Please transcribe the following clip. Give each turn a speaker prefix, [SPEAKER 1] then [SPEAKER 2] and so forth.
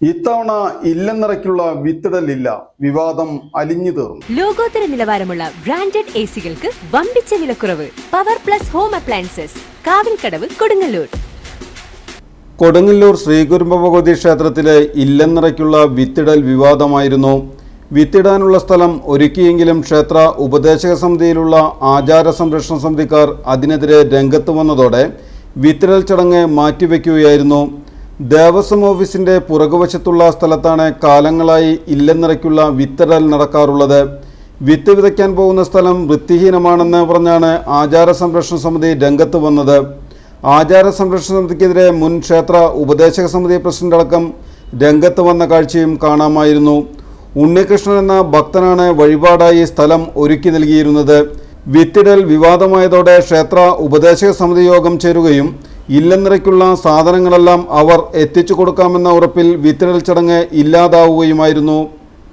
[SPEAKER 1] ഇത്തവണ ഇല്ലെന്നിറയ്ക്കുള്ള വിത്തിടലില്ല. വിവാദം അലിഞ്ഞു തീർന്നു.
[SPEAKER 2] ലോകോത്തര നിലവാരമുള്ള ബ്രാൻഡഡ് എ സികൾക്ക് വമ്പിച്ച വിലക്കുറവ്. Power plus home appliances Kavilkadavu Kodungallur.
[SPEAKER 1] Kodungallur Sreekurumba Bhagavathi ക്ഷേത്രത്തിലെ ഇല്ലെന്നിറയ്ക്കുള്ള വിത്തിടൽ വിവാദമായിരുന്നു. വിത്തിടാനുള്ള സ്ഥലം ഒരുക്കിയെങ്കിലും ക്ഷേത്ര ഉപദേശക സമിതിയിലുള്ള ആചാര സംരക്ഷണ സമിതിക്കാർ അതിനെതിരെ രംഗത്ത് വന്നതോടെ വിത്തിടൽ ചടങ്ങ് മാറ്റിവെക്കുകയായിരുന്നു. ദേവസ്വം ഓഫീസിന്റെ പുറകുവശത്തുള്ള സ്ഥലത്താണ് കാലങ്ങളായി ഇല്ലെന്നിറയ്ക്കുള്ള വിത്തിടൽ നടക്കാറുള്ളത്. വിത്ത് വിതയ്ക്കാൻ പോകുന്ന സ്ഥലം വൃത്തിഹീനമാണെന്ന് പറഞ്ഞാണ് ആചാര സംരക്ഷണ സമിതി രംഗത്ത് വന്നത്. ആചാര സംരക്ഷണ സമിതിക്കെതിരെ മുൻ ക്ഷേത്ര ഉപദേശക സമിതി പ്രസിഡന്റ് അടക്കം രംഗത്ത് വന്ന കാഴ്ചയും കാണാമായിരുന്നു. ഉണ്ണികൃഷ്ണൻ എന്ന ഭക്തനാണ് വഴിപാടായി സ്ഥലം ഒരുക്കി നൽകിയിരുന്നത്. വിത്തിടൽ വിവാദമായതോടെ ക്ഷേത്ര ഉപദേശക സമിതി യോഗം ചേരുകയും ഇല്ലെന്നിറയ്ക്കുള്ള സാധനങ്ങളെല്ലാം അവർ എത്തിച്ചു കൊടുക്കാമെന്ന ഉറപ്പിൽ വിത്തിടൽ ചടങ്ങ് ഇല്ലാതാവുകയുമായിരുന്നു.